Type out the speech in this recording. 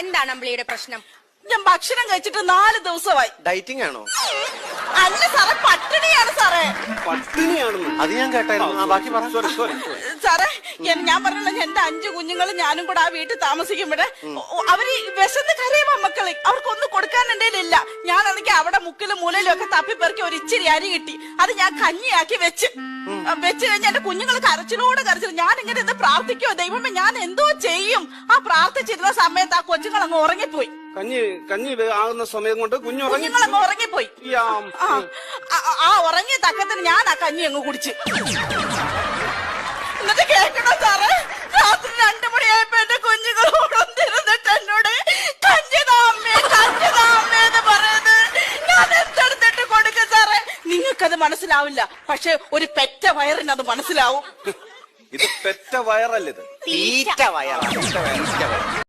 എന്താണ് അമ്പിളിയുടെ പ്രശ്നം? ഞാൻ ഭക്ഷണം കഴിച്ചിട്ട് നാല് ദിവസമായി. ഡൈറ്റിംഗ് ആണോ? അല്ല സാറേ പട്ടിണിയാണ് സാറേ. പട്ടിണിയാണെന്ന്. അത് ഞാൻ കേട്ടായിരുന്നു. ബാക്കി പറ. Sorry sorry. സാറേ ഞാൻ പറഞ്ഞല്ലോ എന്റെ അഞ്ചു കുഞ്ഞുങ്ങളും ഞാനും കൂടെ ആ വീട്ടിൽ താമസിക്കുമ്പോഴേ അവർ വിശന്ന് കരയുമ്പോ മക്കളെ. അവർക്കൊന്നും കൊടുക്കാൻ എന്റെ ഇല്ല ഞാനാണെങ്കിൽ അവിടെ മുക്കിലും മൂലയിലും ഒക്കെ തപ്പിപ്പെറുക്കി ഒരു ഇച്ചിരി അരി കിട്ടി. അത് ഞാൻ കഞ്ഞിയാക്കി വെച്ച്. വെച്ച് കഴിഞ്ഞ എന്റെ കുഞ്ഞുങ്ങൾ കരച്ചിലോട് കരച്ചിൽ ഞാൻ ഇങ്ങനെ ഇത് പ്രാർത്ഥിക്കോ ദൈവമേ ഞാൻ എന്തോ ചെയ്യും. ആ പ്രാർത്ഥിച്ചിരുന്ന സമയത്ത് ആ കൊച്ചുങ്ങൾ അങ്ങ് ഉറങ്ങിപ്പോയി. കഞ്ഞി കഞ്ഞി ആകുന്ന സമയം കൊണ്ട് കുഞ്ഞു അങ്ങ് ഉറങ്ങിപ്പോയി. ആ ഉറങ്ങിയ തക്കത്തിന് ഞാൻ ആ കഞ്ഞി അങ്ങ് കുടിച്ച്. എന്നിട്ട് കേൾക്കണോ മനസ്സിലാവില്ല. പക്ഷെ ഒരു പെറ്റ വയറിന് അത് മനസ്സിലാവും. ഇത് പെറ്റ വയറല്ല ഇത്? തീറ്റ വയറാണ്. തീറ്റ വയറ്